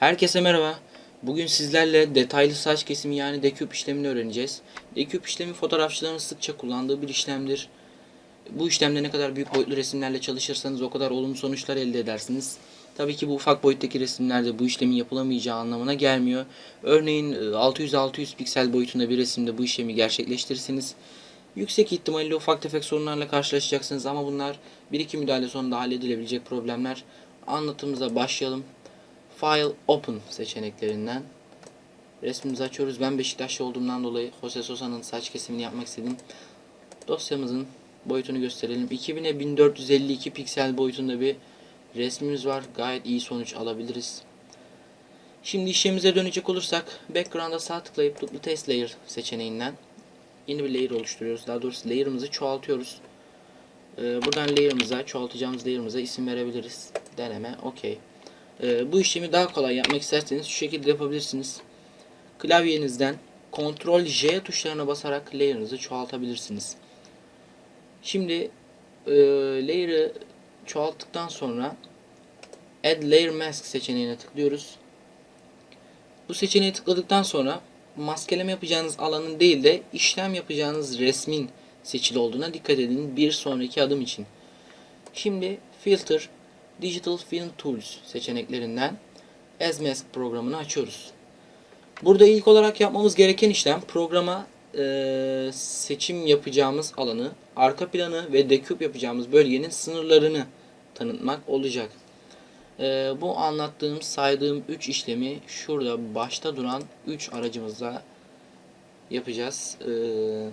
Herkese merhaba. Bugün sizlerle detaylı saç kesimi yani deküp işlemini öğreneceğiz. Deküp işlemi fotoğrafçıların sıkça kullandığı bir işlemdir. Bu işlemde ne kadar büyük boyutlu resimlerle çalışırsanız o kadar olumlu sonuçlar elde edersiniz. Tabii ki bu ufak boyuttaki resimlerde bu işlemin yapılamayacağı anlamına gelmiyor. Örneğin e, 600-600 piksel boyutunda bir resimde bu işlemi gerçekleştirirseniz yüksek ihtimalle ufak tefek sorunlarla karşılaşacaksınız ama bunlar bir iki müdahale sonunda halledilebilecek problemler. Anlatımıza başlayalım. File Open seçeneklerinden resmimizi açıyoruz. Ben Beşiktaşlı olduğumdan dolayı Jose Sosa'nın saç kesimini yapmak istedim. Dosyamızın boyutunu gösterelim. 2000'e 1452 piksel boyutunda bir resmimiz var. Gayet iyi sonuç alabiliriz. Şimdi işlemimize dönecek olursak background'a sağ tıklayıp duplicate layer seçeneğinden yeni bir layer oluşturuyoruz. Daha doğrusu layer'ımızı çoğaltıyoruz. Ee, buradan layer'ımıza, çoğaltacağımız layer'ımıza isim verebiliriz. Deneme, okey. Ee, bu işlemi daha kolay yapmak isterseniz şu şekilde yapabilirsiniz. Klavyenizden Ctrl J tuşlarına basarak layer'ınızı çoğaltabilirsiniz. Şimdi e, layer'ı çoğalttıktan sonra Add Layer Mask seçeneğine tıklıyoruz. Bu seçeneğe tıkladıktan sonra maskeleme yapacağınız alanın değil de işlem yapacağınız resmin seçili olduğuna dikkat edin bir sonraki adım için. Şimdi Filter Digital Film Tools seçeneklerinden As Mask programını açıyoruz. Burada ilk olarak yapmamız gereken işlem programa eee, seçim yapacağımız alanı, arka planı ve deküp yapacağımız bölgenin sınırlarını tanıtmak olacak. Eee, bu anlattığım, saydığım 3 işlemi şurada başta duran 3 aracımızla yapacağız. Eee,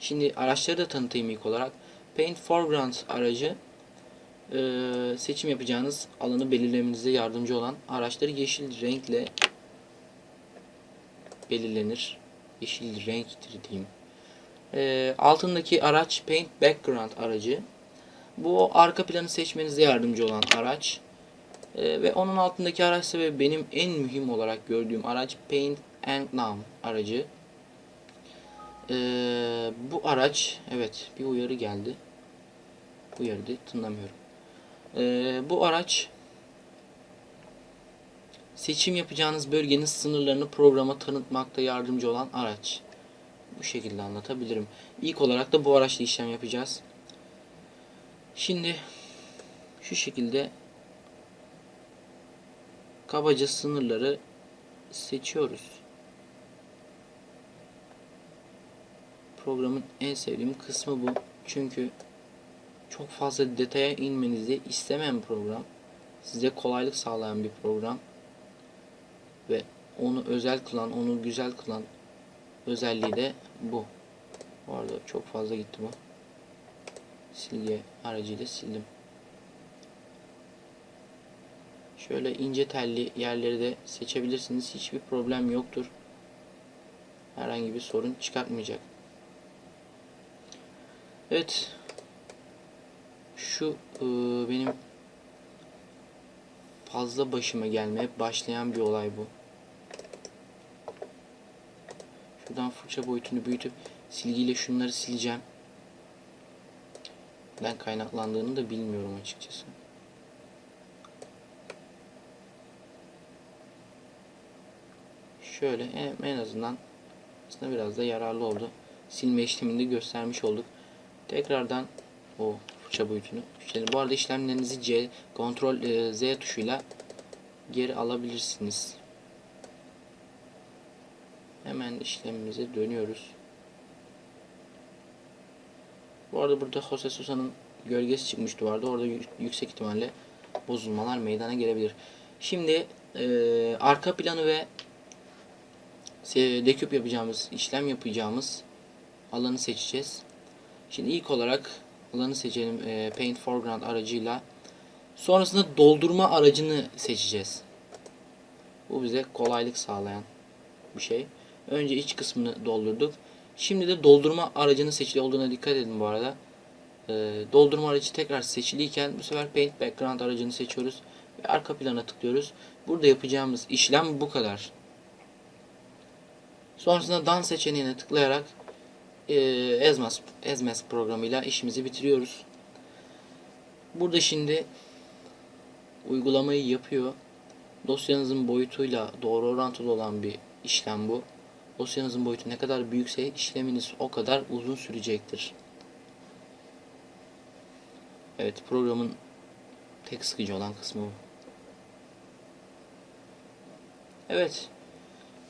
şimdi araçları da tanıtayım ilk olarak. Paint Foreground aracı eee, seçim yapacağınız alanı belirlemenize yardımcı olan araçları yeşil renkle belirlenir. Yeşil renktir diyeyim. Eee, altındaki araç Paint Background aracı. Bu arka planı seçmenize yardımcı olan araç. Eee, ve onun altındaki araç ise benim en mühim olarak gördüğüm araç Paint and Now aracı. Eee, bu araç evet bir uyarı geldi. Uyarı değil, tınlamıyorum. Eee, bu araç seçim yapacağınız bölgenin sınırlarını programa tanıtmakta yardımcı olan araç. Bu şekilde anlatabilirim. İlk olarak da bu araçla işlem yapacağız. Şimdi şu şekilde kabaca sınırları seçiyoruz. Programın en sevdiğim kısmı bu. Çünkü çok fazla detaya inmenizi istemeyen program. Size kolaylık sağlayan bir program. Ve onu özel kılan, onu güzel kılan özelliği de bu. Bu arada çok fazla gitti bu. Silgi aracıyla sildim. Şöyle ince telli yerleri de seçebilirsiniz. Hiçbir problem yoktur. Herhangi bir sorun çıkartmayacak. Evet. Şu e, benim fazla başıma gelmeye başlayan bir olay bu. Şuradan fırça boyutunu büyütüp silgiyle şunları sileceğim. Ben kaynaklandığını da bilmiyorum açıkçası. Şöyle en, en azından aslında biraz da yararlı oldu. Silme işlemini göstermiş olduk. Tekrardan o fırça boyutunu. İşte bu arada işlemlerinizi C, Ctrl e, Z tuşuyla geri alabilirsiniz. Hemen işlemimize dönüyoruz. Bu arada burada Jose Sosa'nın gölgesi çıkmış duvarda. Orada yü- yüksek ihtimalle bozulmalar meydana gelebilir. Şimdi e, arka planı ve deküp yapacağımız, işlem yapacağımız alanı seçeceğiz. Şimdi ilk olarak alanı seçelim e, Paint Foreground aracıyla. Sonrasında doldurma aracını seçeceğiz. Bu bize kolaylık sağlayan bir şey. Önce iç kısmını doldurduk. Şimdi de doldurma aracının seçili olduğuna dikkat edin bu arada. E, doldurma aracı tekrar seçiliyken bu sefer Paint Background aracını seçiyoruz. Ve arka plana tıklıyoruz. Burada yapacağımız işlem bu kadar. Sonrasında Dan seçeneğine tıklayarak e, Ezmas, Ezmas programıyla işimizi bitiriyoruz. Burada şimdi uygulamayı yapıyor. Dosyanızın boyutuyla doğru orantılı olan bir işlem bu. Dosyanızın boyutu ne kadar büyükse işleminiz o kadar uzun sürecektir. Evet programın tek sıkıcı olan kısmı bu. Evet.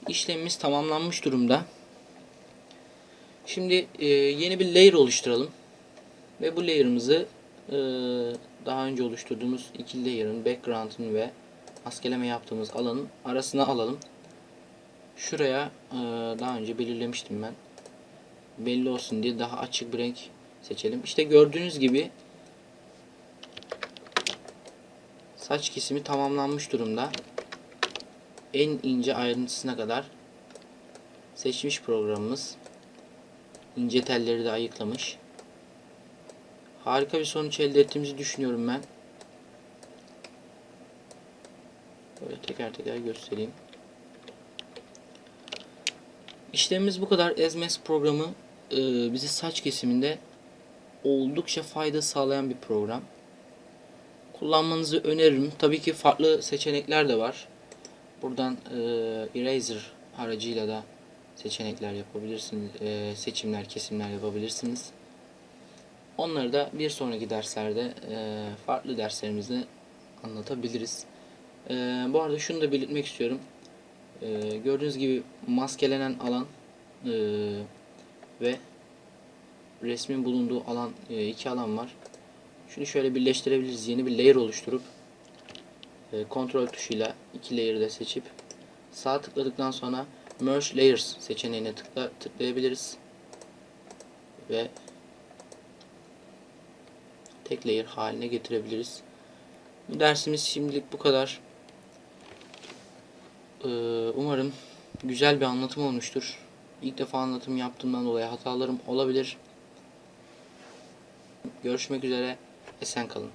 işlemimiz tamamlanmış durumda. Şimdi e, yeni bir layer oluşturalım. Ve bu layer'ımızı e, daha önce oluşturduğumuz iki layer'ın background'ını ve maskeleme yaptığımız alanın arasına alalım. Şuraya e, daha önce belirlemiştim ben. Belli olsun diye daha açık bir renk seçelim. İşte gördüğünüz gibi saç kesimi tamamlanmış durumda. En ince ayrıntısına kadar seçmiş programımız. İnce telleri de ayıklamış. Harika bir sonuç elde ettiğimizi düşünüyorum ben. Böyle teker teker göstereyim. İşlemimiz bu kadar. Ezmes programı e, bize saç kesiminde oldukça fayda sağlayan bir program. Kullanmanızı öneririm. Tabii ki farklı seçenekler de var. Buradan e, Eraser aracıyla da seçenekler yapabilirsiniz. E, seçimler, kesimler yapabilirsiniz. Onları da bir sonraki derslerde e, farklı derslerimizde anlatabiliriz. E, bu arada şunu da belirtmek istiyorum. E, gördüğünüz gibi maskelenen alan e, ve resmin bulunduğu alan e, iki alan var. Şunu şöyle birleştirebiliriz. Yeni bir layer oluşturup e, kontrol tuşuyla iki layer'ı da seçip sağ tıkladıktan sonra Merge Layers seçeneğine tıkla, tıklayabiliriz. Ve tek layer haline getirebiliriz. Bu dersimiz şimdilik bu kadar. Ee, umarım güzel bir anlatım olmuştur. İlk defa anlatım yaptığımdan dolayı hatalarım olabilir. Görüşmek üzere. Esen kalın.